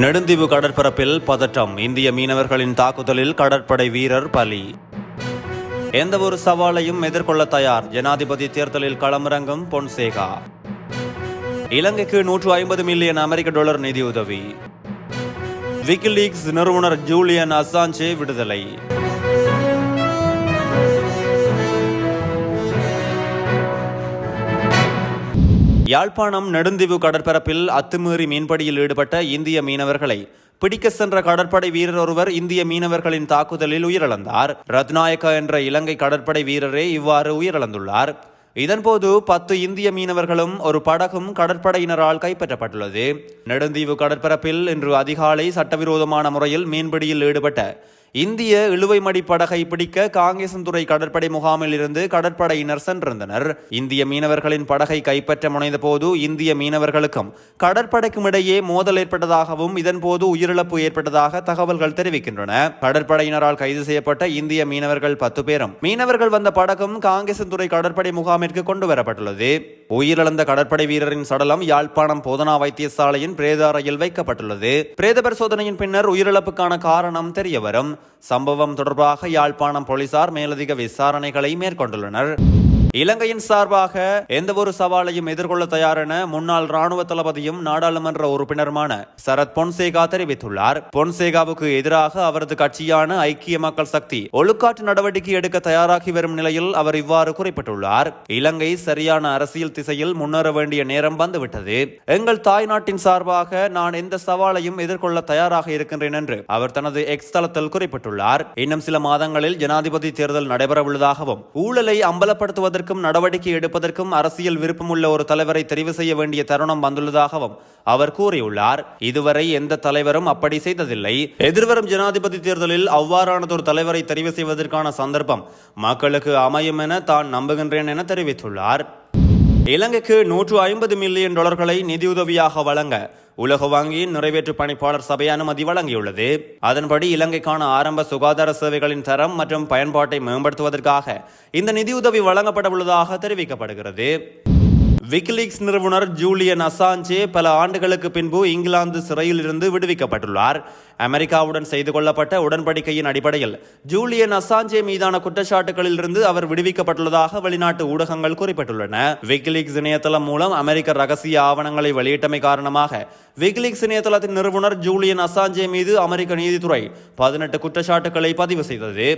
நெடுந்தீவு கடற்பரப்பில் பதற்றம். இந்திய மீனவர்களின் தாக்குதலில் கடற்படை வீரர் பலி. எந்தவொரு சவாலையும் எதிர்கொள்ள தயார். ஜனாதிபதி தேர்தலில் களமிறங்கும் பொன்சேகா. இலங்கைக்கு நூற்று ஐம்பது மில்லியன் அமெரிக்க டாலர் நிதியுதவி. விக்கிலீக்ஸ் நிறுவனர் ஜூலியன் அசாஞ்சே விடுதலை. யாழ்ப்பாணம் நெடுந்தீவு கடற்பரப்பில் அத்துமீறி மீன்பிடியில் ஈடுபட்ட இந்திய மீனவர்களை பிடிக்க சென்ற கடற்படை வீரர் ஒருவர் இந்திய மீனவர்களின் தாக்குதலில் உயிரிழந்தார். ரத்நாயக்கா என்ற இலங்கை கடற்படை வீரரே இவ்வாறு உயிரிழந்துள்ளார். இதன்போது பத்து இந்திய மீனவர்களும் ஒரு படகும் கடற்படையினரால் கைப்பற்றப்பட்டுள்ளது. நெடுந்தீவு கடற்பரப்பில் இன்று அதிகாலை சட்டவிரோதமான முறையில் மீன்பிடியில் ஈடுபட்ட இந்திய இழுவைமடி படகை பிடிக்க காங்கேசன்துறை கடற்படை முகாமில் இருந்து கடற்படையினர் சென்றிருந்தனர். இந்திய மீனவர்களின் படகை கைப்பற்ற முனைந்த போது இந்திய மீனவர்களுக்கும் கடற்படைக்கும் இடையே மோதல் ஏற்பட்டதாகவும் இதன்போது உயிரிழப்பு ஏற்பட்டதாக தகவல்கள் தெரிவிக்கின்றன. கடற்படையினரால் கைது செய்யப்பட்ட இந்திய மீனவர்கள் பத்து பேரும் மீனவர்கள் வந்த படகும் காங்கேசன்துறை கடற்படை முகாமிற்கு கொண்டு வரப்பட்டுள்ளது. உயிரிழந்த கடற்படை வீரரின் சடலம் யாழ்ப்பாணம் போதனா வைத்தியசாலையின் பிரேத அறையில் வைக்கப்பட்டுள்ளது. பிரேத பரிசோதனையின் பின்னர் உயிரிழப்புக்கான காரணம் தெரியவரும். சம்பவம் தொடர்பாக யாழ்ப்பாணம் போலீசார் மேலதிக விசாரணைகளை மேற்கொண்டுள்ளனர். இலங்கையின் சார்பாக எந்த ஒரு சவாலையும் எதிர்கொள்ள தயாரென முன்னாள் ராணுவ தளபதியும் நாடாளுமன்ற உறுப்பினருமான சரத் பொன்சேகா தெரிவித்துள்ளார். பொன்சேகாவுக்கு எதிராக அவரது கட்சியான ஐக்கிய மக்கள் சக்தி ஒழுக்காற்று நடவடிக்கை எடுக்க தயாராகி வரும் நிலையில் அவர் இவ்வாறு குறிப்பிட்டுள்ளார். இலங்கை சரியான அரசியல் திசையில் முன்னேற வேண்டிய நேரம் வந்துவிட்டது. எங்கள் தாய் நாட்டின் சார்பாக நான் எந்த சவாலையும் எதிர்கொள்ள தயாராக இருக்கின்றேன் என்று அவர் தனது எக்ஸ் தளத்தில் குறிப்பிட்டுள்ளார். இன்னும் சில மாதங்களில் ஜனாதிபதி தேர்தல் நடைபெறவுள்ளதாகவும் ஊழலை செய்வதற்கும் நடவடிக்கை எடுப்பதற்கும் அரசியல் விருப்பமுள்ள ஒரு தலைவரை தெரிவு செய்ய வேண்டிய தருணம் வந்துள்ளதாகவும் அவர் கூறியுள்ளார். இதுவரை எந்த தலைவரும் அப்படி செய்ததில்லை. எதிர்வரும் ஜனாதிபதி தேர்தலில் அவ்வாறானதொரு தலைவரை தெரிவு செய்வதற்கான சந்தர்ப்பம் மக்களுக்கு அமையும் என தான் நம்புகின்றேன் என தெரிவித்துள்ளார். இலங்கைக்கு நூற்று ஐம்பது மில்லியன் டாலர்களை நிதியுதவியாக வழங்க உலக வங்கியின் நிறைவேற்று பணிப்பாளர் சபை அனுமதி வழங்கியுள்ளது. அதன்படி இலங்கைக்கான ஆரம்ப சுகாதார சேவைகளின் தரம் மற்றும் பயன்பாட்டை மேம்படுத்துவதற்காக இந்த நிதியுதவி வழங்கப்பட உள்ளதாக தெரிவிக்கப்படுகிறது. விக்கிலீக்ஸ் நிறுவனர் ஜூலியன் அசாஞ்சே பல ஆண்டுகளுக்கு பின்பு இங்கிலாந்து சிறையில் இருந்து விடுவிக்கப்பட்டுள்ளார். அமெரிக்காவுடன் செய்து கொள்ளப்பட்ட உடன்படிக்கையின் அடிப்படையில் ஜூலியன் அசாஞ்சே மீதான குற்றச்சாட்டுகளில் இருந்து அவர் விடுவிக்கப்பட்டுள்ளதாக வெளிநாட்டு ஊடகங்கள் குறிப்பிட்டுள்ளன. விக்கிலீக்ஸ் இணையதளம் மூலம் அமெரிக்க ரகசிய ஆவணங்களை வெளியிட்டமை காரணமாக விக்கிலீக்ஸ் இணையதளத்தின் நிறுவனர் ஜூலியன் அசாஞ்சே மீது அமெரிக்க நீதித்துறை பதினெட்டு குற்றச்சாட்டுகளை பதிவு செய்தது.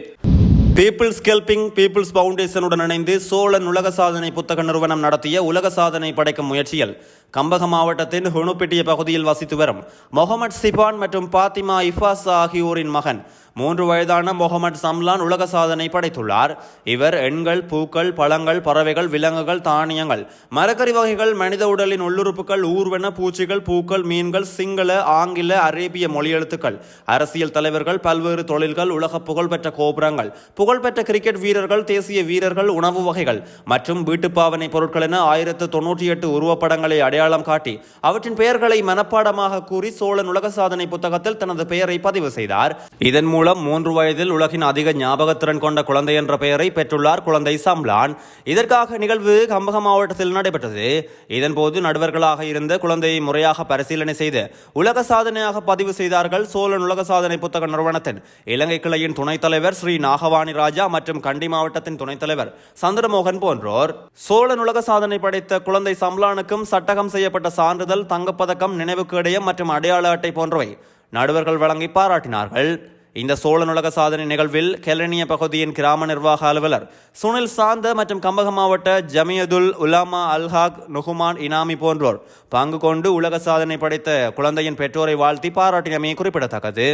பீப்புள்ஸ் கெல்பிங் பீப்புள்ஸ் பவுண்டேஷனுடன் இணைந்து சோழன் உலக சாதனை புத்தக நிறுவனம் நடத்திய உலக சாதனை படைக்கும் முயற்சியில் கம்பக மாவட்டத்தின் ஹுணுப்பிட்டிய பகுதியில் வசித்து வரும் முகமது சிபான் மற்றும் பாத்திமா இஃபாஸ் ஆகியோரின் மகன் மூன்று வயதான முகமது சம்லான் உலக சாதனை படைத்துள்ளார். இவர் எண்கள் பூக்கள் பழங்கள் பறவைகள் விலங்குகள் தானியங்கள் மரக்கறி வகைகள் மனித உடலின் உள்ளுறுப்புகள் ஊர்வன பூச்சிகள் பூக்கள் மீன்கள் சிங்கள ஆங்கில அரேபிய மொழியெழுத்துக்கள் அரசியல் தலைவர்கள் பல்வேறு தொழில்கள் உலக புகழ்பெற்ற கோபுரங்கள் புகழ்பெற்ற கிரிக்கெட் வீரர்கள் தேசிய வீரர்கள் உணவு வகைகள் மற்றும் வீட்டுப்பாவனை பொருட்கள் என ஆயிரத்து தொன்னூற்றி எட்டு உருவப்படங்களை அடையாளம் காட்டி அவற்றின் பெயர்களை மனப்பாடமாக கூறி சோழன் உலக சாதனை புத்தகத்தில் தனது பெயரை பதிவு செய்தார். இதன் மூலம் மூன்று வயதில் உலகின் அதிக ஞாபகத்திறன் கொண்ட குழந்தை என்ற பெயரை பெற்றுள்ளார் குழந்தை சம்லான். இதற்காக நிகழ்வு கம்பக மாவட்டத்தில் நடைபெற்றது. இதன்போது நடுவர்களாக இருந்த குழந்தையை முறையாக பரிசீலனை செய்து உலக சாதனையாக பதிவு செய்தார்கள் சோழன் உலக சாதனை புத்தக நிறுவனத்தின் இலங்கை கிளையின் துணைத் தலைவர் ஸ்ரீ நாகவாணி ராஜா மற்றும் கண்டி மாவட்டத்தின் துணைத் தலைவர் சந்திரமோகன் போன்றோர். சோழன் உலக சாதனை படைத்த குழந்தை சம்லானுக்கும் சட்டகம் செய்யப்பட்ட சான்றிதழ் தங்கப்பதக்கம் நினைவு கேடயம் மற்றும் அடையாள அட்டை போன்றவை நடுவர்கள் வழங்கி பாராட்டினார்கள். இந்த சோழனுலக சாதனை நிகழ்வில் கெலனிய பகுதியின் கிராம நிர்வாக அலுவலர் சுனில் சாந்த மற்றும் கம்பக மாவட்ட ஜமியதுல் உலாமா அல்ஹாக் நுகுமான் இனாமி போன்றோர் பங்கு கொண்டு உலக சாதனை படைத்த குழந்தையின் பெற்றோரை வாழ்த்தி பாராட்டினமே குறிப்பிடத்தக்கது.